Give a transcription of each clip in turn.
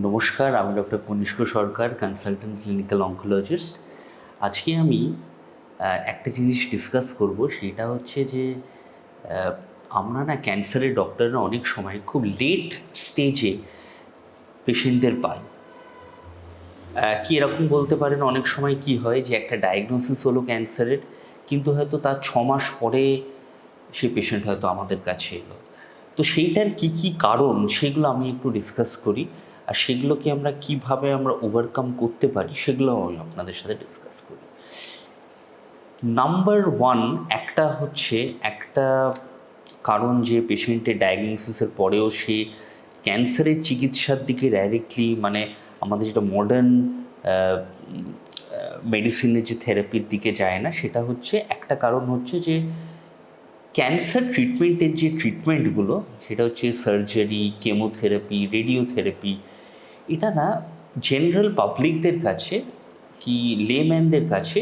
নমস্কার, আমি doctor Kanishka Sarkar consultant clinical oncologist আজকে আমি একটা জিনিস ডিসকাস করব, সেটা হচ্ছে যে আমরা না ক্যান্সারের ডক্টররা অনেক সময় খুব লেট স্টেজে পেশেন্টদের পাই। কি এরকম বলতে পারেন? অনেক সময় কি হয় যে, একটা ডায়াগনোসিস হলো ক্যান্সারের, কিন্তু হয়তো তার ছ মাস পরে সে পেশেন্ট হয়তো আমাদের কাছে এলো। তো সেইটার কি কি কারণ, সেগুলো আমি একটু ডিসকাস করি। আর সেগুলোকে আমরা কীভাবে আমরা ওভারকাম করতে পারি সেগুলো আমি আপনাদের সাথে ডিসকাস করি। নাম্বার ওয়ান একটা হচ্ছে একটা কারণ যে পেশেন্টের ডায়াগনোসিসের পরেও সে ক্যান্সারের চিকিৎসার দিকে ডাইরেক্টলি মানে আমাদের যেটা মডার্ন মেডিসিনের যে থেরাপির দিকে যায় না, সেটা হচ্ছে একটা কারণ হচ্ছে যে ক্যান্সার ট্রিটমেন্টের যে ট্রিটমেন্টগুলো সেটা হচ্ছে সার্জারি কেমোথেরাপি রেডিওথেরাপি এটা না জেনারেল পাবলিকদের কাছে কি লেম্যানদের কাছে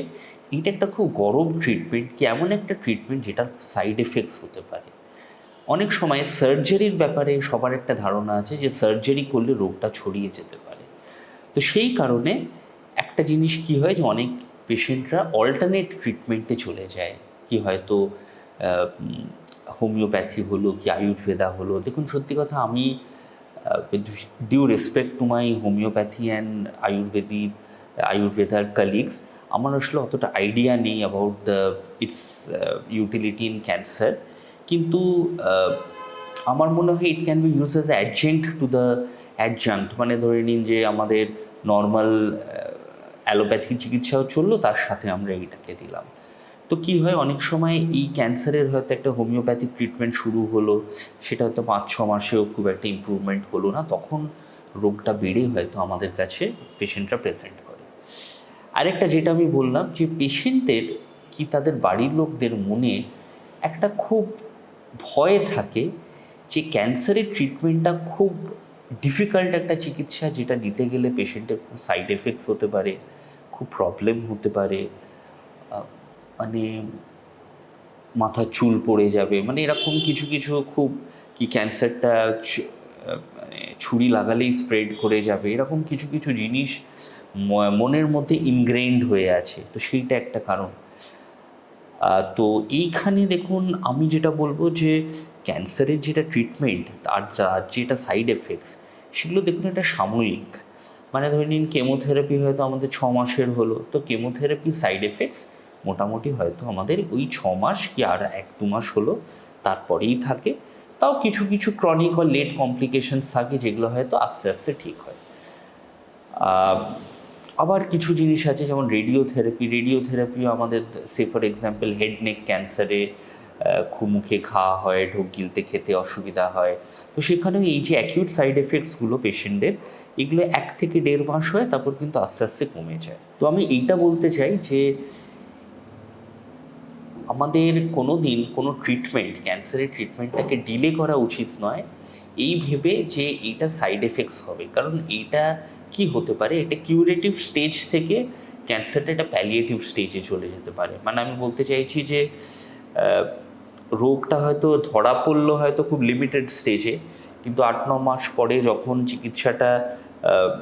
এটা একটা খুব গরম ট্রিটমেন্ট কি এমন একটা ট্রিটমেন্ট যেটার সাইড এফেক্টস হতে পারে। অনেক সময় সার্জারির ব্যাপারে সবার একটা ধারণা আছে যে সার্জারি করলে রোগটা ছড়িয়ে যেতে পারে। তো সেই কারণে একটা জিনিস কি হয় যে অনেক পেশেন্টরা অল্টারনেট ট্রিটমেন্টে চলে যায়। কি হয়তো হোমিওপ্যাথি হলো, কি আয়ুর্বেদা হলো। দেখুন, সত্যি কথা আমি due respect to my homeopathy and ayurvedic আয়ুর্বেদার colleagues আমার আসলে অতটা আইডিয়া নেই about the its utility in cancer কিন্তু আমার মনে হয় it can be use as adjunct to the adjunct মানে ধরে নিন যে আমাদের নর্মাল অ্যালোপ্যাথি চিকিৎসাও চলল, তার সাথে আমরা এইটাকে দিলাম। তো কি হয়, অনেক সময় এই ক্যান্সারের হয়তো একটা হোমিওপ্যাথিক ট্রিটমেন্ট শুরু হলো, সেটা হয়তো পাঁচ, ছ মাসেও খুব একটা ইম্প্রুভমেন্ট হলো না, তখন রোগটা বেড়ে হয়তো আমাদের কাছে পেশেন্টরা প্রেজেন্ট করে। আরেকটা যেটা আমি বললাম যে পেশেন্টদের কি তাদের বাড়ির লোকদের মনে একটা খুব ভয় থাকে যে ক্যান্সারের ট্রিটমেন্টটা খুব ডিফিকাল্ট একটা চিকিৎসা যেটা নিতে গেলে পেশেন্টের খুব সাইড এফেক্টস হতে পারে, খুব প্রবলেম হতে পারে মানে মাথার চুল পড়ে যাবে। মানে এরকম কিছু কিছু খুব কি ক্যান্সারটা মানে ছুরি লাগালেই স্প্রেড করে যাবে। এরকম কিছু কিছু জিনিস মনের মধ্যে ইনগ্রেইন্ড হয়ে আছে। তো সেইটা একটা কারণ। তো এইখানে দেখুন, আমি যেটা বলব যে ক্যান্সারের যেটা ট্রিটমেন্ট তার যার যেটা সাইড এফেক্টস সেগুলো দেখুন এটা সাময়িক। মানে ধরে নিন কেমোথেরাপি হয়তো আমাদের ছ মাসের হলো। তো কেমোথেরাপি সাইড এফেক্টস মোটামুটি হয়তো আমাদের ওই ছ মাস কি আর এক দু মাস হলো, তারপরেই থাকে। তাও কিছু কিছু ক্রনিক or লেট কমপ্লিকেশনস থাকে যেগুলো হয়তো আস্তে আস্তে ঠিক হয়। আবার কিছু জিনিস আছে যেমন রেডিওথেরাপি রেডিওথেরাপিও আমাদের say for example head neck ক্যান্সারে মুখে খাওয়া হয়, ঢোক গিলতে খেতে অসুবিধা হয়। তো সেখানেও এই যে অ্যাকিউট সাইড এফেক্টসগুলো পেশেন্টের এগুলো এক থেকে দেড় মাস হয়, তারপর কিন্তু আস্তে আস্তে কমে যায়। তো আমি এইটা বলতে চাই যে আমাদের কোনো দিন কোনো ট্রিটমেন্ট ক্যান্সারের ট্রিটমেন্টটাকে ডিলে করা উচিত নয়। এই ভেবে যে এটা সাইড এফেক্টস হবে। কারণ এইটা কি হতে পারে? এটা কিউরেটিভ স্টেজ থেকে ক্যান্সারটা একটা প্যালিয়েটিভ স্টেজে চলে যেতে পারে। মানে আমি বলতে চাইছি যে রোগটা হয়তো ধরা পড়ল হয়তো খুব লিমিটেড স্টেজে কিন্তু আট ন মাস পরে যখন চিকিৎসাটা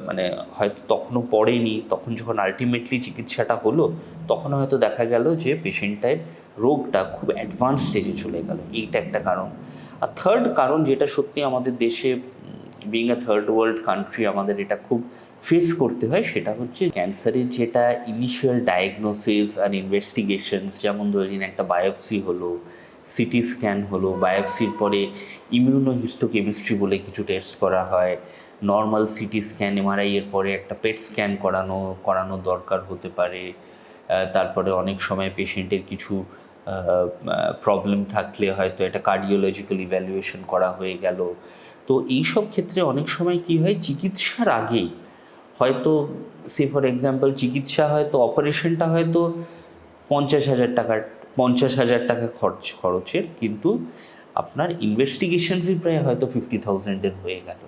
মানে হয়তো তখনও পড়েনি, তখন যখন আলটিমেটলি চিকিৎসাটা হলো, তখন হয়তো দেখা গেল যে পেশেন্টের রোগটা খুব অ্যাডভান্স স্টেজে চলে গেল। এইটা একটা কারণ। আর থার্ড কারণ যেটা সত্যি আমাদের দেশে being a third world country আমাদের এটা খুব ফেস করতে হয়, সেটা হচ্ছে ক্যান্সারের যেটা ইনিশিয়াল ডায়াগনোসিস আর ইনভেস্টিগেশনস যেমন ধরে নিন একটা বায়োপসি হলো সিটি স্ক্যান হলো বায়োপসির পরে ইমিউনো হিস্টোকেমিস্ট্রি বলে কিছু টেস্ট করা হয় নর্মাল সিটি স্ক্যান এমআরআই এর পরে একটা পেট স্ক্যান করানো করানো দরকার হতে পারে। তারপরে অনেক সময় পেশেন্টের কিছু প্রবলেম থাকলে হয়তো একটা কার্ডিওলজিক্যাল ইভ্যালুয়েশন করা হয়ে গেল। তো এই সব ক্ষেত্রে অনেক সময় কি হয়, চিকিৎসার আগেই হয়তো সে ফর এক্সাম্পল চিকিৎসা হয়তো অপারেশনটা হয়তো পঞ্চাশ হাজার টাকার পঞ্চাশ হাজার টাকা খরচ, খরচের, কিন্তু আপনার ইনভেস্টিগেশনসই প্রায় হয়তো ফিফটি থাউজেন্ডের হয়ে গেল।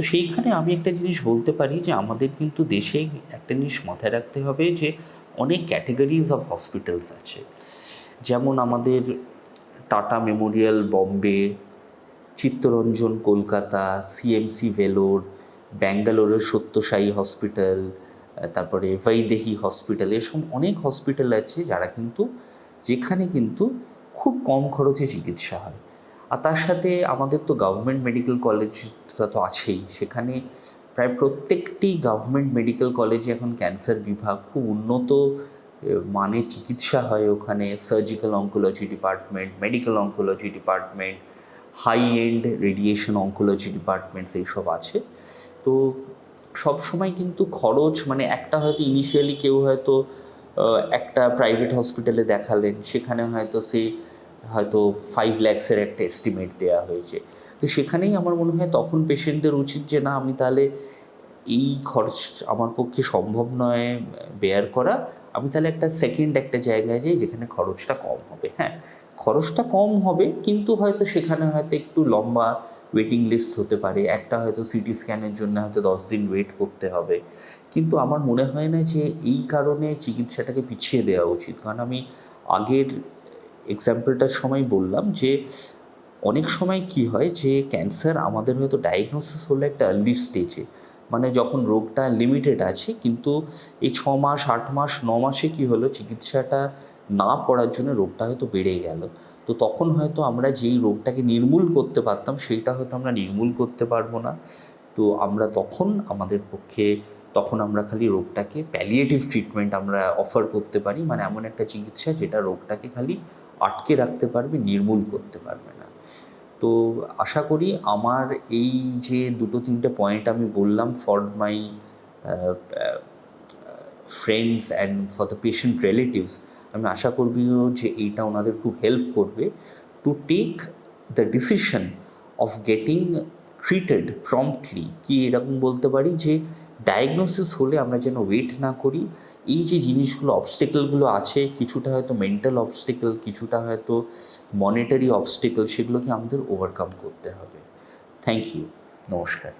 তো সেইখানে আমি একটা জিনিস বলতে পারি যে আমাদের কিন্তু দেশে একটা জিনিস মাথায় রাখতে হবে যে অনেক ক্যাটেগরিজ অফ হসপিটালস আছে। যেমন আমাদের টাটা মেমোরিয়াল, বম্বে, চিত্তরঞ্জন, কলকাতা সিএমসি ভেলোর, ব্যাঙ্গালোরের সত্যসাই হসপিটাল তারপরে বৈদেহী হসপিটাল এসব অনেক হসপিটাল আছে যারা কিন্তু যেখানে কিন্তু খুব কম খরচে চিকিৎসা হয়। আর তার সাথে আমাদের তো গভর্নমেন্ট মেডিকেল কলেজটা তো আছেই। সেখানে প্রায় প্রত্যেকটি গভর্নমেন্ট মেডিকেল কলেজে এখন ক্যান্সার বিভাগ খুব উন্নত মানে চিকিৎসা হয় ওখানে। Surgical oncology department medical oncology department high and radiation oncology departments এইসব আছে। তো সব সময় কিন্তু খরচ মানে একটা হয়তো ইনিশিয়ালি কেউ হয়তো একটা প্রাইভেট হসপিটালে দেখালেন, সেখানে হয়তো সে হয়তো ফাইভ ল্যাক্সের একটা এস্টিমেট দেওয়া হয়েছে। তো সেখানেই আমার মনে হয় তখন পেশেন্টদের উচিত যে, না, আমি তাহলে এই খরচ আমার পক্ষে সম্ভব নয় বেয়ার করা। আমি তাহলে একটা সেকেন্ড একটা জায়গায় যাই যেখানে খরচটা কম হবে। হ্যাঁ খরচটা কম হবে, কিন্তু হয়তো সেখানে হয়তো একটু লম্বা ওয়েটিং লিস্ট হতে পারে। একটা হয়তো সিটি স্ক্যানের জন্য হয়তো দশ দিন ওয়েট করতে হবে। কিন্তু আমার মনে হয় না যে, এই কারণে চিকিৎসাটাকে পিছিয়ে দেওয়া উচিত। কারণ আমি আগের এক্সাম্পলটার সময় বললাম যে, অনেক সময় কি হয় যে ক্যান্সার আমাদের হয়তো ডায়াগনোসিস হলো একটা আর্লি স্টেজে মানে যখন রোগটা লিমিটেড আছে, কিন্তু এই ছ মাস, আট মাস, ন মাসে কী হলো, চিকিৎসাটা না পড়ার জন্য রোগটা হয়তো বেড়ে গেল। তো তখন হয়তো আমরা যেই রোগটাকে নির্মূল করতে পারতাম, সেইটা হয়তো আমরা নির্মূল করতে পারব না। তো আমরা তখন আমাদের পক্ষে, তখন আমরা খালি রোগটাকে প্যালিয়েটিভ ট্রিটমেন্ট আমরা অফার করতে পারি। মানে এমন একটা চিকিৎসা যেটা রোগটাকে খালি আটকে রাখতে পারবে, নির্মূল করতে পারবে না। তো আশা করি আমার এই যে দুটো, তিনটে পয়েন্ট আমি বললাম for my friends and for the patient relatives আমি আশা করবিও যে এইটা ওনাদের খুব হেল্প করবে to take the decision of getting treated promptly কি এরকম বলতে পারি যে ডায়াগনোসিস হলে আমরা যেন ওয়েট না করি। এই যে জিনিসগুলো অবস্টেকলগুলো আছে, কিছুটা হয়তো মেন্টাল অবস্টেকল কিছুটা হয়তো মনিটারি অবস্টেকল সেগুলোকে আমাদের ওভারকাম করতে হবে। থ্যাংক ইউ নমস্কার।